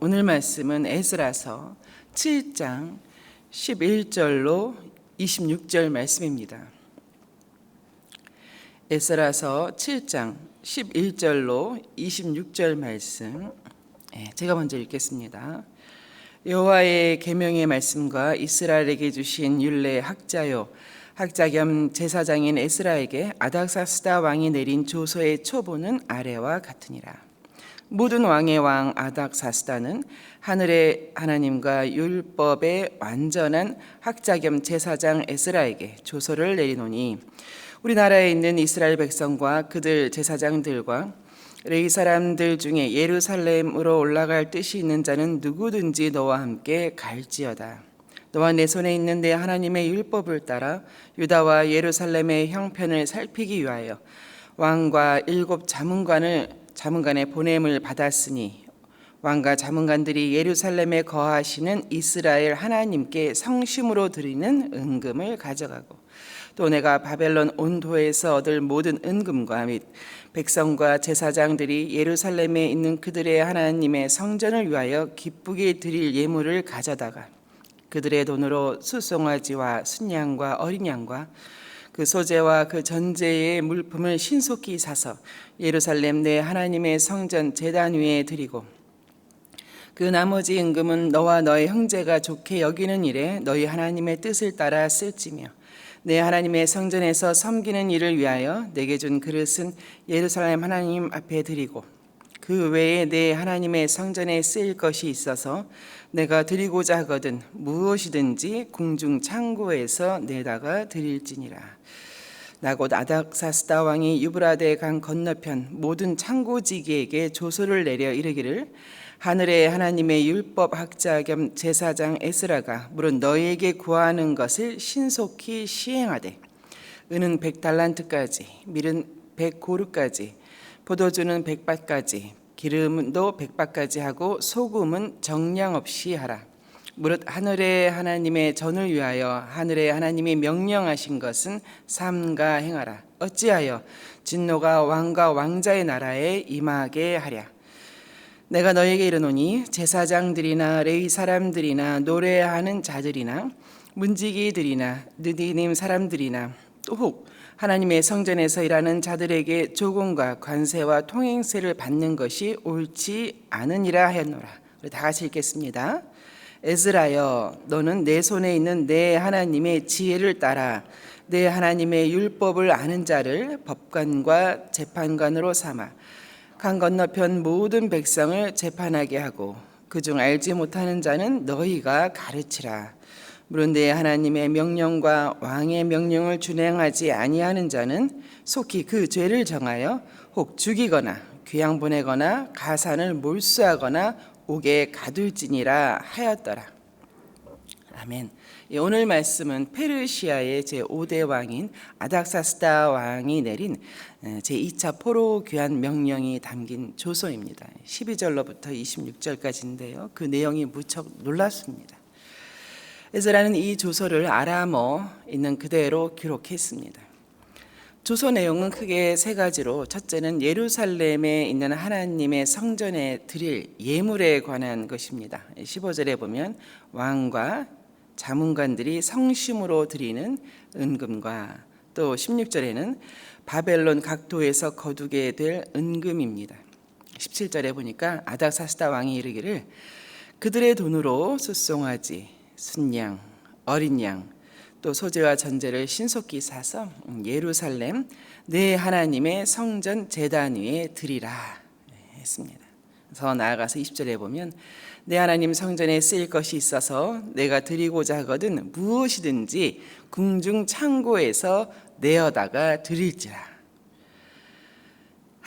오늘 말씀은 에스라서 7장 11절로 26절 말씀입니다. 에스라서 7장 11절로 26절 말씀 예, 제가 먼저 읽겠습니다. 여호와의 계명의 말씀과 이스라엘에게 주신 율례 학자요 학자 겸 제사장인 에스라에게 아닥사스다 왕이 내린 조서의 초보는 아래와 같으니라. 모든 왕의 왕 아닥사스다는 하늘의 하나님과 율법의 완전한 학자 겸 제사장 에스라에게 조서를 내리노니 우리나라에 있는 이스라엘 백성과 그들 제사장들과 레이 사람들 중에 예루살렘으로 올라갈 뜻이 있는 자는 누구든지 너와 함께 갈지어다. 너와 내 손에 있는 내 하나님의 율법을 따라 유다와 예루살렘의 형편을 살피기 위하여 왕과 일곱 자문관을 자문관의 보냄을 받았으니 왕과 자문관들이 예루살렘에 거하시는 이스라엘 하나님께 성심으로 드리는 은금을 가져가고 또 내가 바벨론 온도에서 얻을 모든 은금과 및 백성과 제사장들이 예루살렘에 있는 그들의 하나님의 성전을 위하여 기쁘게 드릴 예물을 가져다가 그들의 돈으로 수송아지와 순양과 어린 양과 그 소재와 그 전제의 물품을 신속히 사서 예루살렘 내 하나님의 성전 제단 위에 드리고 그 나머지 임금은 너와 너의 형제가 좋게 여기는 일에 너희 하나님의 뜻을 따라 쓸지며 내 하나님의 성전에서 섬기는 일을 위하여 내게 준 그릇은 예루살렘 하나님 앞에 드리고 그 외에 내 하나님의 성전에 쓰일 것이 있어서 내가 드리고자 하거든 무엇이든지 궁중 창고에서 내다가 드릴지니라. 나곧 아닥사스다 왕이 유브라데 강 건너편 모든 창고지기에게 조서를 내려 이르기를 하늘의 하나님의 율법 학자 겸 제사장 에스라가 물은 너희에게 구하는 것을 신속히 시행하되 은은 백 달란트까지 밀은 백 고르까지 포도주는 백밭까지 기름도 백밭까지 하고 소금은 정량 없이 하라. 무릇 하늘의 하나님의 전을 위하여 하늘의 하나님이 명령하신 것은 삼가 행하라. 어찌하여 진노가 왕과 왕자의 나라에 임하게 하랴. 내가 너에게 이르노니 제사장들이나 레위 사람들이나 노래하는 자들이나 문지기들이나 느디님 사람들이나 또혹 하나님의 성전에서 일하는 자들에게 조공과 관세와 통행세를 받는 것이 옳지 않으니라 하였노라. 우리 다 같이 읽겠습니다. 에스라여 너는 내 손에 있는 내 하나님의 지혜를 따라 내 하나님의 율법을 아는 자를 법관과 재판관으로 삼아 강 건너편 모든 백성을 재판하게 하고 그중 알지 못하는 자는 너희가 가르치라. 내 하나님의 명령과 왕의 명령을 준행하지 아니하는 자는 속히 그 죄를 정하여 혹 죽이거나 귀양 보내거나 가산을 몰수하거나 옥에 가둘지니라 하였더라. 아멘. 예, 오늘 말씀은 페르시아의 제 5대 왕인 아닥사스다 왕이 내린 제 2차 포로 귀환 명령이 담긴 조서입니다. 12절로부터 26절까지인데요. 그 내용이 무척 놀랍습니다. 에스라는 이 조서를 아람어 있는 그대로 기록했습니다. 조서 내용은 크게 세 가지로 첫째는 예루살렘에 있는 하나님의 성전에 드릴 예물에 관한 것입니다. 15절에 보면 왕과 자문관들이 성심으로 드리는 은금과 또 16절에는 바벨론 각도에서 거두게 될 은금입니다. 17절에 보니까 아닥사스다 왕이 이르기를 그들의 돈으로 숫송아지, 순양, 어린 양, 또 소재와 전제를 신속히 사서 예루살렘 내 하나님의 성전 제단 위에 드리라 했습니다. 더 나아가서 20절에 보면 내 하나님 성전에 쓰일 것이 있어서 내가 드리고자 하거든 무엇이든지 궁중 창고에서 내어다가 드릴지라.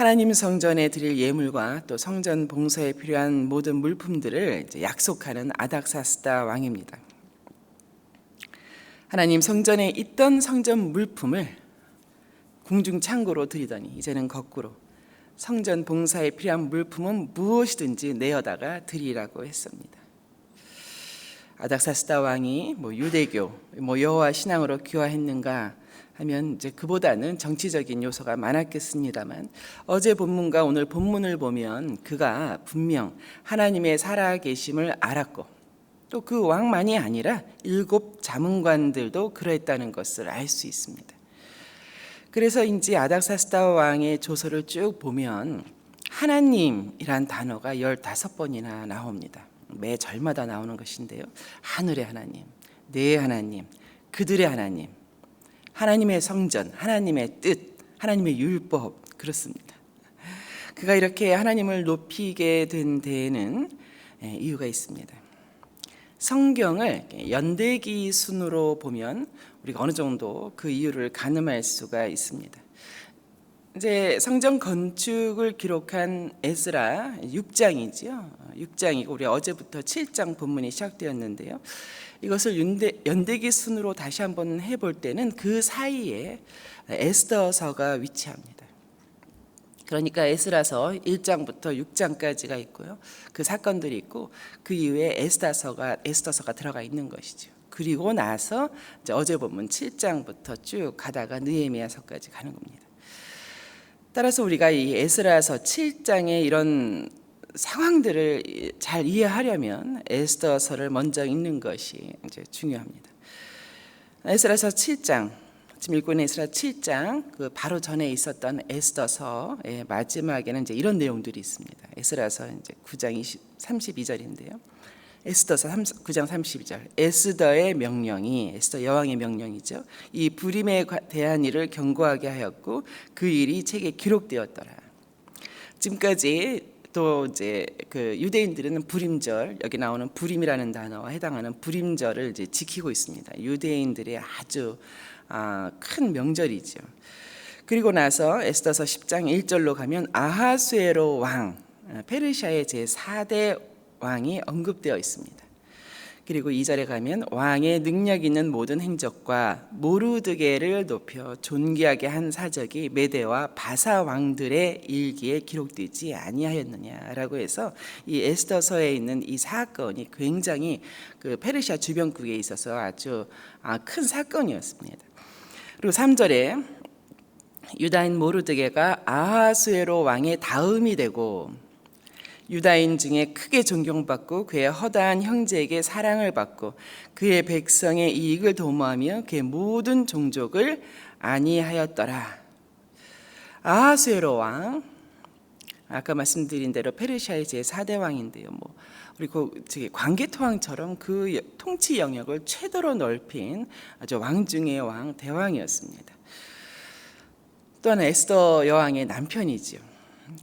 하나님 성전에 드릴 예물과 또 성전 봉사에 필요한 모든 물품들을 약속하는 아닥사스다 왕입니다. 하나님 성전에 있던 성전 물품을 궁중 창고로 드리더니 이제는 거꾸로 성전 봉사에 필요한 물품은 무엇이든지 내어다가 드리라고 했습니다. 아닥사스다 왕이 뭐 유대교, 뭐 여호와 신앙으로 귀화했는가 하면 이제 그보다는 정치적인 요소가 많았겠습니다만 어제 본문과 오늘 본문을 보면 그가 분명 하나님의 살아계심을 알았고 또 그 왕만이 아니라 일곱 자문관들도 그러했다는 것을 알 수 있습니다. 그래서인지 아닥사스다 왕의 조서를 쭉 보면 하나님이란 단어가 15번이나 나옵니다. 매 절마다 나오는 것인데요. 하늘의 하나님, 내 하나님, 그들의 하나님, 하나님의 성전, 하나님의 뜻, 하나님의 율법 그렇습니다. 그가 이렇게 하나님을 높이게 된 데에는 예, 이유가 있습니다. 성경을 연대기 순으로 보면 우리가 어느 정도 그 이유를 가늠할 수가 있습니다. 이제 성전 건축을 기록한 에스라 6장이지요. 6장이고 우리 어제부터 7장 본문이 시작되었는데요. 이것을 연대, 연대기 순으로 다시 한번 해볼 때는 그 사이에 에스더서가 위치합니다. 그러니까 에스라서 1장부터 6장까지가 있고요. 그 사건들이 있고 그 이후에 에스더서가 에스더서가 들어가 있는 것이죠. 그리고 나서 어제 본문 7장부터 쭉 가다가 느헤미야서까지 가는 겁니다. 따라서 우리가 이 에스라서 7장의 이런 상황들을 잘 이해하려면 에스더서를 먼저 읽는 것이 이제 중요합니다. 에스라서 7장 지금 읽고 있는 에스라 7장 그 바로 전에 있었던 에스더서의 마지막에는 이제 이런 내용들이 있습니다. 에스라서 이제 9장 20, 32절인데요. 에스더서 9장 32절 에스더의 명령이 에스더 여왕의 명령이죠. 이 불임에 대한 일을 경고하게 하였고 그 일이 책에 기록되었더라. 지금까지 또 이제 그 유대인들은 불임절 여기 나오는 불임이라는 단어와 해당하는 불임절을 이제 지키고 있습니다. 유대인들의 아주 아, 큰 명절이죠. 그리고 나서 에스더서 10장 1절로 가면 아하수에로 왕 페르시아의 제 4대 왕이 언급되어 있습니다. 그리고 2절에 가면 왕의 능력 있는 모든 행적과 모르드게를 높여 존귀하게 한 사적이 메대와 바사 왕들의 일기에 기록되지 아니하였느냐라고 해서 이 에스더서에 있는 이 사건이 굉장히 그 페르시아 주변국에 있어서 아주 아, 큰 사건이었습니다. 그리고 3절에 유다인 모르드게가 아하수에로 왕의 다음이 되고 유다인 중에 크게 존경받고 그의 허다한 형제에게 사랑을 받고 그의 백성의 이익을 도모하며 그의 모든 종족을 아니하였더라. 아하수에로 왕 아까 말씀드린 대로 페르시아의 제 4대 왕인데요. 뭐 그리고 광개토왕처럼 그 통치 영역을 최대로 넓힌 아주 왕 중의 왕 대왕이었습니다. 또 하나 에스더 여왕의 남편이지요.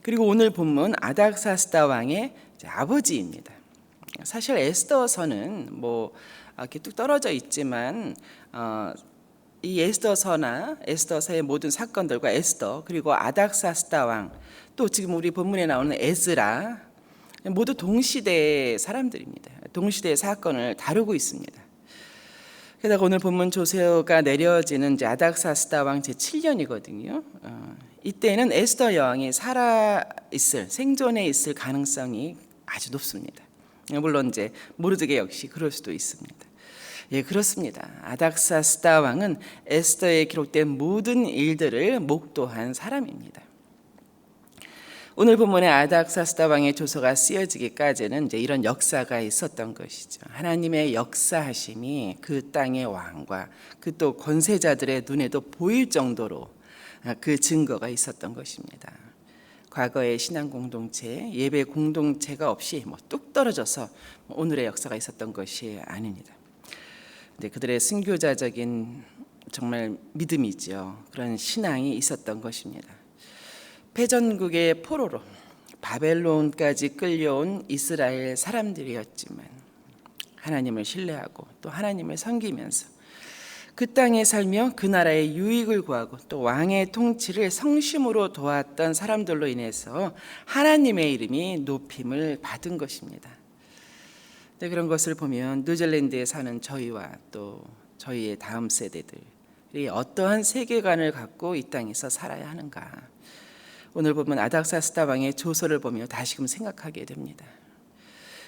그리고 오늘 본문 아닥사스다 왕의 아버지입니다. 사실 에스더서는 뭐 이렇게 뚝 떨어져 있지만 어, 이 에스더서나 에스더서의 모든 사건들과 에스더 그리고 아닥사스다 왕 또 지금 우리 본문에 나오는 에스라 모두 동시대 사람들입니다. 동시대 사건을 다루고 있습니다. 게다가 오늘 본문 조세호가 내려지는 아닥사스다 왕 제 7년이거든요. 어, 이때는 에스더 여왕이 살아 있을 생존해 있을 가능성이 아주 높습니다. 물론 이제 모르드게 역시 그럴 수도 있습니다. 예, 그렇습니다. 아닥사스다 왕은 에스더에 기록된 모든 일들을 목도한 사람입니다. 오늘 본문의 아닥사스다 왕의 조서가 쓰여지기까지는 이제 이런 역사가 있었던 것이죠. 하나님의 역사하심이 그 땅의 왕과 그 또 권세자들의 눈에도 보일 정도로 아, 그 증거가 있었던 것입니다. 과거의 신앙 공동체, 예배 공동체가 없이 뭐 뚝 떨어져서 오늘의 역사가 있었던 것이 아닙니다. 근데 그들의 순교자적인 정말 믿음이죠. 그런 신앙이 있었던 것입니다. 패전국의 포로로 바벨론까지 끌려온 이스라엘 사람들이었지만 하나님을 신뢰하고 또 하나님을 섬기면서 그 땅에 살며 그 나라의 유익을 구하고 또 왕의 통치를 성심으로 도왔던 사람들로 인해서 하나님의 이름이 높임을 받은 것입니다. 네, 그런 것을 보면 뉴질랜드에 사는 저희와 또 저희의 다음 세대들이 어떠한 세계관을 갖고 이 땅에서 살아야 하는가. 오늘 보면 아닥사스다 왕의 조서를 보며 다시금 생각하게 됩니다.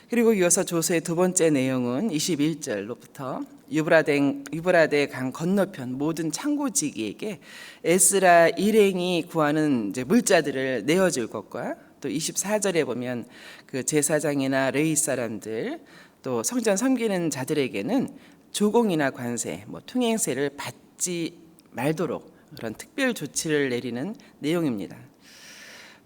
그리고 이어서 조서의 두 번째 내용은 21절로부터 유브라데, 유브라데 강 건너편 모든 창고지기에게 에스라 일행이 구하는 이제 물자들을 내어줄 것과 또 24절에 보면 그 제사장이나 레위 사람들 또 성전 섬기는 자들에게는 조공이나 관세, 뭐 통행세를 받지 말도록 그런 특별 조치를 내리는 내용입니다.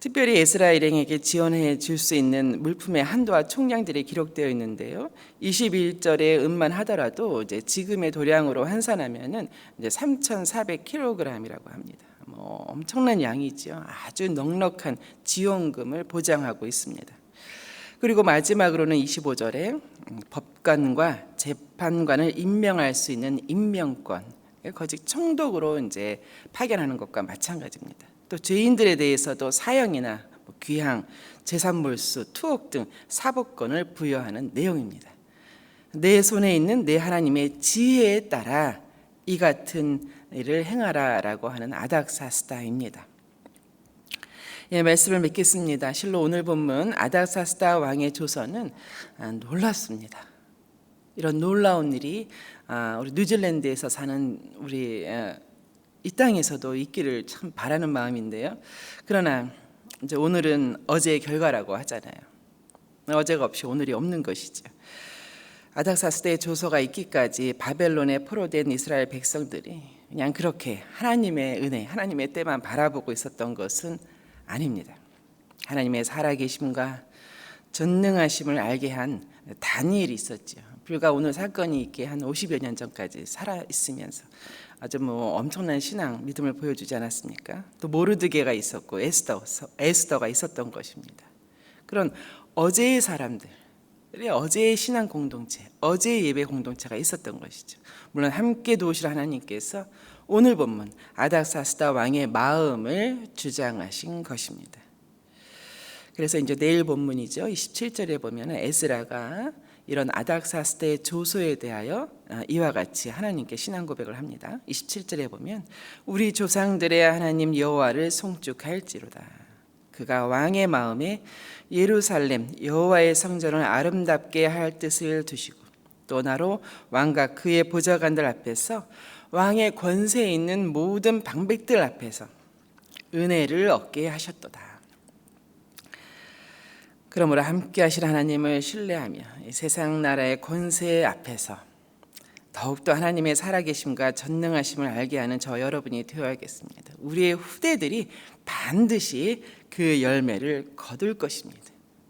특별히 에스라 일행에게 지원해 줄 수 있는 물품의 한도와 총량들이 기록되어 있는데요. 21절에 음만 하더라도 이제 지금의 도량으로 환산하면은 이제 3,400kg이라고 합니다. 뭐 엄청난 양이죠. 아주 넉넉한 지원금을 보장하고 있습니다. 그리고 마지막으로는 25절에 법관과 재판관을 임명할 수 있는 임명권, 거짓 총독으로 이제 파견하는 것과 마찬가지입니다. 또 죄인들에 대해서도 사형이나 뭐 귀향, 재산 몰수, 투옥 등 사법권을 부여하는 내용입니다. 내 손에 있는 내 하나님의 지혜에 따라 이 같은 일을 행하라라고 하는 아닥사스다입니다. 예, 말씀을 맺겠습니다. 실로 오늘 본문 아닥사스다 왕의 조선은 아, 놀랐습니다. 이런 놀라운 일이 아, 우리 뉴질랜드에서 사는 우리 에, 이 땅에서도 있기를 참 바라는 마음인데요. 그러나 이제 오늘은 어제의 결과라고 하잖아요. 어제가 없이 오늘이 없는 것이죠. 아닥사스대의 조서가 있기까지 바벨론에 포로된 이스라엘 백성들이 그냥 그렇게 하나님의 은혜, 하나님의 때만 바라보고 있었던 것은 아닙니다. 하나님의 살아계심과 전능하심을 알게 한 다니엘이 있었죠. 불과 오늘 사건이 있게 한 50여 년 전까지 살아 있으면서 아주 뭐 엄청난 신앙 믿음을 보여주지 않았습니까? 또 모르드게가 있었고 에스더 에스더가 있었던 것입니다. 그런 어제의 사람들 어제의 신앙 공동체, 어제의 예배 공동체가 있었던 것이죠. 물론 함께 도우실 하나님께서 오늘 본문 아닥사스다 왕의 마음을 주장하신 것입니다. 그래서 이제 내일 본문이죠. 27절에 보면 에스라가 이런 아닥사스다의 조소에 대하여 아, 이와 같이 하나님께 신앙 고백을 합니다. 27절에 보면 우리 조상들의 하나님 여호와를 송축할지로다. 그가 왕의 마음에 예루살렘 여호와의 성전을 아름답게 할 뜻을 두시고 또 나로 왕과 그의 보좌관들 앞에서 왕의 권세에 있는 모든 방백들 앞에서 은혜를 얻게 하셨도다. 그러므로 함께 하실 하나님을 신뢰하며 세상 나라의 권세 앞에서 더욱더 하나님의 살아계심과 전능하심을 알게 하는 저 여러분이 되어야겠습니다. 우리의 후대들이 반드시 그 열매를 거둘 것입니다.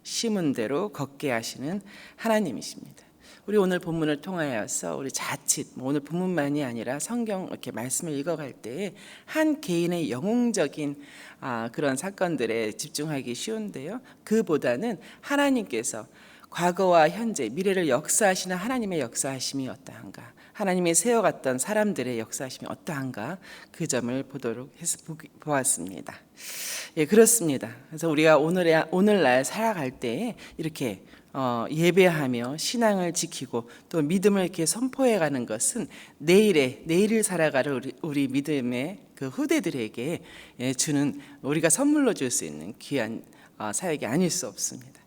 심은 대로 걷게 하시는 하나님이십니다. 우리 오늘 본문을 통하여서 우리 자칫 뭐 오늘 본문만이 아니라 성경 이렇게 말씀을 읽어갈 때에 한 개인의 영웅적인 아, 그런 사건들에 집중하기 쉬운데요. 그보다는 하나님께서 과거와 현재, 미래를 역사하시는 하나님의 역사하심이 어떠한가, 하나님이 세워갔던 사람들의 역사하심이 어떠한가 그 점을 보도록 해서 보았습니다. 예, 그렇습니다. 그래서 우리가 오늘의 오늘날 살아갈 때 이렇게 어, 예배하며 신앙을 지키고 또 믿음을 이렇게 선포해 가는 것은 내일의 내일을 살아가는 우리, 우리 믿음의 그 후대들에게 예, 주는 우리가 선물로 줄 수 있는 귀한 어, 사역이 아닐 수 없습니다.